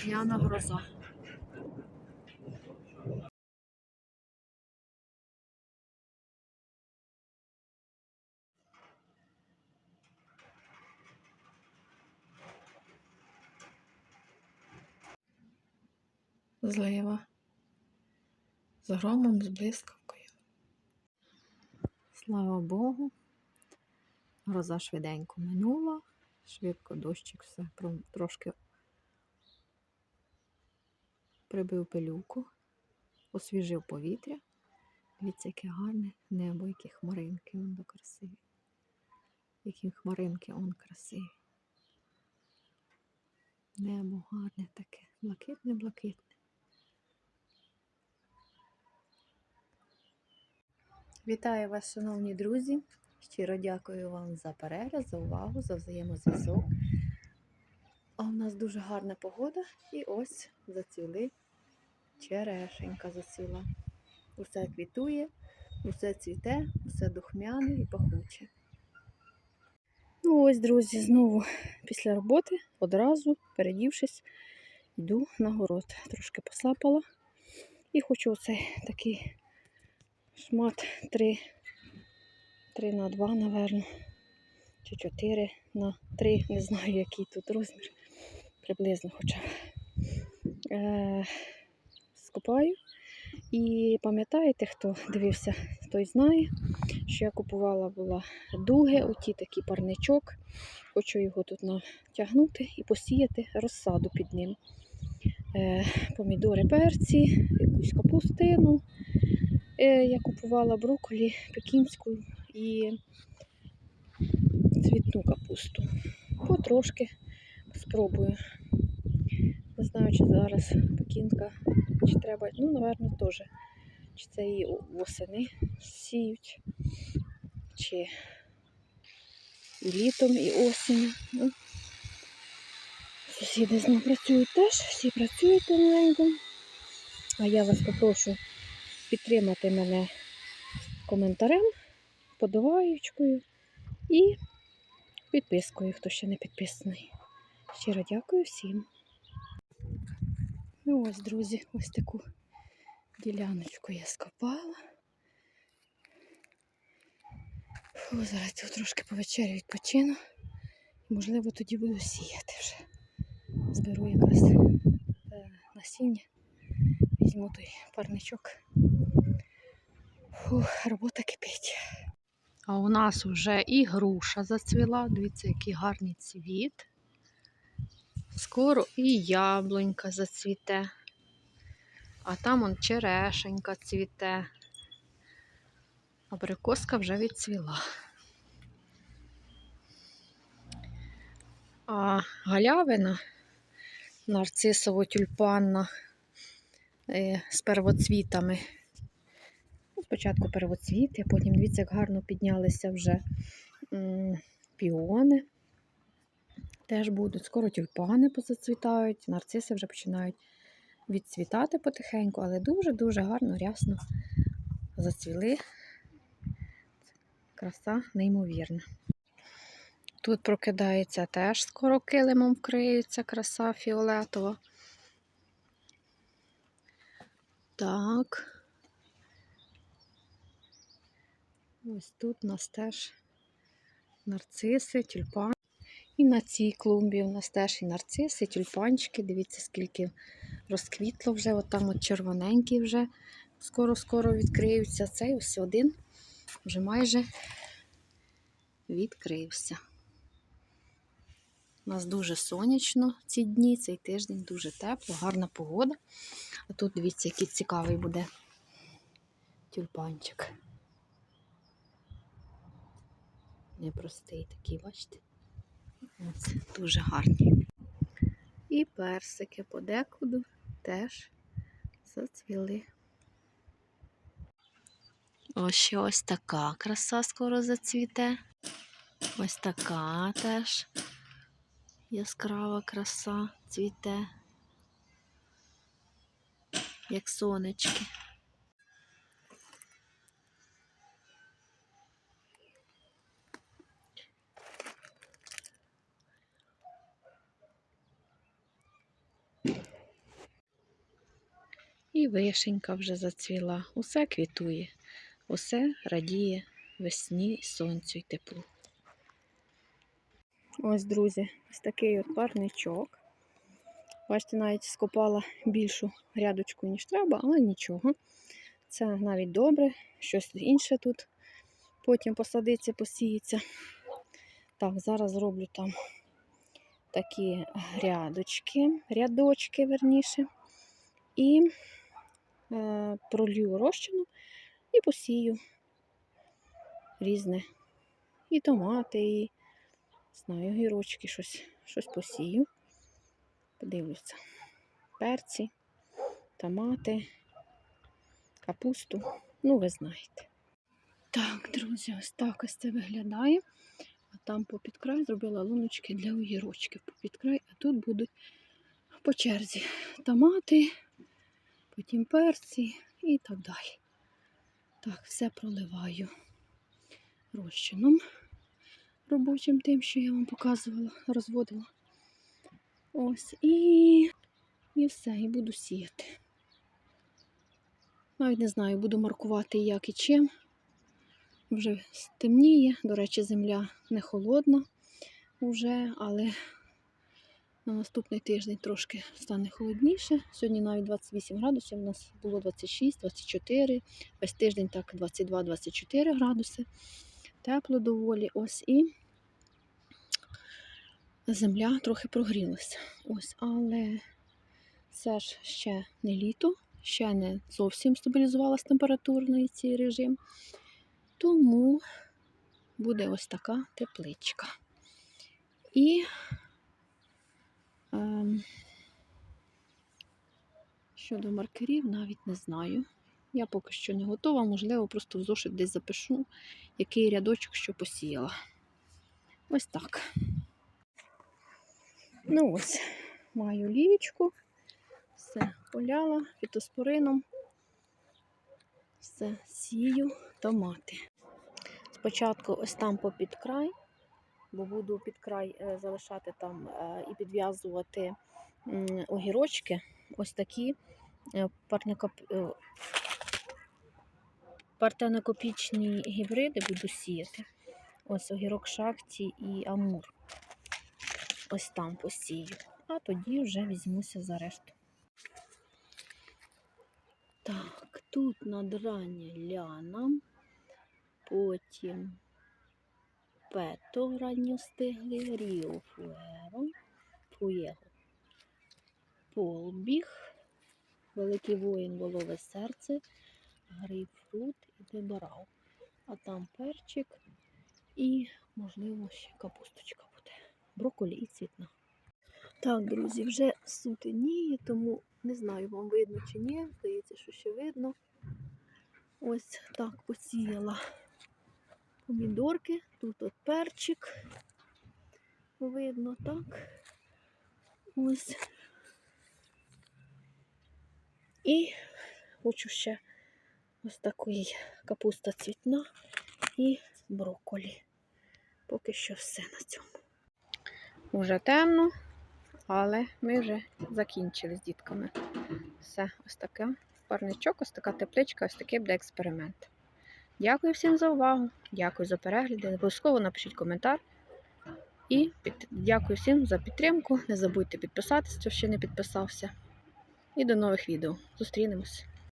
Весняна гроза. Злива. З громом, з блискавкою. Слава Богу. Гроза швиденько минула. Швидко дощик все трошки прибив пилюку, освіжив повітря. Дивіться, яке гарне небо, які хмаринки, он до красиві. Які хмаринки он красиві. Небо гарне таке, блакитне-блакитне. Вітаю вас, шановні друзі. Щиро дякую вам за перегляд, за увагу, за взаємозв'язок. А у нас дуже гарна погода і ось зацвіли черешенька зацвіла. Усе квітує, усе цвіте, усе духмяне і пахуче. Ну ось, друзі, знову після роботи одразу, передівшись, йду на город. Трошки посапала. І хочу оцей такий шмат 3, 3 на 2, напевно. Чи 4 на 3, не знаю, який тут розмір. Приблизно хоча. Е, скопаю. І пам'ятаєте, хто дивився, той знає, що я купувала була дуги, оті такий парничок. Хочу його тут натягнути і посіяти розсаду під ним. Е, помідори, перці, якусь капустину. Е, я купувала брокколі пекінську і цвітну капусту. Потрошки спробую. Не знаю, чи зараз пекінка, чи треба, ну, напевно, теж. Чи це її восени сіють, чи і літом, і осінню. Ну, сусіди з ним працюють теж, всі працюють помаленьку. А я вас попрошу підтримати мене коментарем, подаваючкою і підпискою, хто ще не підписаний. Щиро дякую всім. Ну ось, друзі, ось таку діляночку я скопала. Фу, зараз тут трошки по вечері відпочину. Можливо, тоді буду сіяти вже. Зберу якраз е, насіння. Візьму той парничок. Фух, робота кипить. А у нас вже і груша зацвіла. Дивіться, який гарний цвіт. Скоро і яблунька зацвіте. А там он черешенька цвіте. Абрикоска вже відцвіла. А галявина нарцисово-тюльпанна е, з первоцвітами. Ну, Спочатку первоцвіти, а потім дивіться, як гарно піднялися вже піони. Теж будуть. Скоро тюльпани позацвітають, нарциси вже починають відцвітати потихеньку, але дуже-дуже гарно, рясно зацвіли. Краса неймовірна. Тут прокидається теж скоро килимом вкриється краса фіолетова. Так. Ось тут у нас теж нарциси, тюльпани. І на цій клумбі у нас теж і нарциси, і тюльпанчики. Дивіться, скільки розквітло вже, от там от червоненькі вже скоро-скоро відкриються. Цей ось один вже майже відкрився. У нас дуже сонячно ці дні, цей тиждень дуже тепло, гарна погода. А тут дивіться, який цікавий буде тюльпанчик. Непростий такий, бачите? Ось, дуже гарні. І персики подекуди теж зацвіли. Ось ще ось така краса скоро зацвіте. Ось така теж яскрава краса цвіте, як сонечки. Вишенька вже зацвіла. Усе квітує, усе радіє весні, сонцю й теплу. Ось, друзі, ось такий от парничок. Бачите, навіть скопала більшу грядочку, ніж треба, але нічого. Це навіть добре, щось інше тут потім посадиться, посіється. Так, зараз зроблю там такі грядочки, рядочки, верніше. І пролью розчину і посію різне. І томати, і знаю, гірочки, щось, щось посію. Подивлюся. Перці, томати, капусту. Ну, ви знаєте. Так, друзі, ось так ось це виглядає. А там попід край зробила луночки для огірочків. Попід край, а тут будуть по черзі томати, потім перці і так далі. Так, все проливаю розчином робочим тим, що я вам показувала, розводила. Ось і, і все, і буду сіяти. Навіть не знаю, буду маркувати як і чим. Вже стемніє, до речі, земля не холодна вже, але на наступний тиждень трошки стане холодніше. Сьогодні навіть 28 градусів, у нас було 26, 24, весь тиждень так 22-24 градуси. Тепло доволі. Ось і земля трохи прогрілася. Ось, але це ж ще не літо, ще не зовсім стабілізувалась температурний цей режим. Тому буде ось така тепличка. І щодо маркерів навіть не знаю. Я поки що не готова, можливо, просто в зошит десь запишу, який рядочок що посіяла. Ось так. Ну ось, маю лівічку, все поляла фітоспорином, все сію томати. Спочатку ось там попід край, бо буду під край е, залишати там е, і підв'язувати огірочки. Ось такі е, партенокопічні гібриди буду сіяти. Ось огірок шахті і амур. Ось там посію. А тоді вже візьмуся за решту. Так, тут надрання ляна, потім пето ранньостиглий, ріо фуеро, фуєго, полбіг, великий воїн, волове серце, грейпфрут і дебарау. А там перчик і, можливо, ще капусточка буде. Брокколі і цвітна. Так, друзі, вже сутеніє, тому не знаю, вам видно чи ні. Здається, що ще видно. Ось так посіяла помідорки. Тут от перчик. Видно, так. Ось. І хочу ще ось такий капуста цвітна і брокколі. Поки що все на цьому. Уже темно, але ми вже закінчили з дітками. Все, ось таке парничок, ось така тепличка, ось такий буде експеримент. Дякую всім за увагу, дякую за перегляди. Обов'язково напишіть коментар. І під... дякую всім за підтримку. Не забудьте підписатися, хто ще не підписався. І до нових відео. Зустрінемось!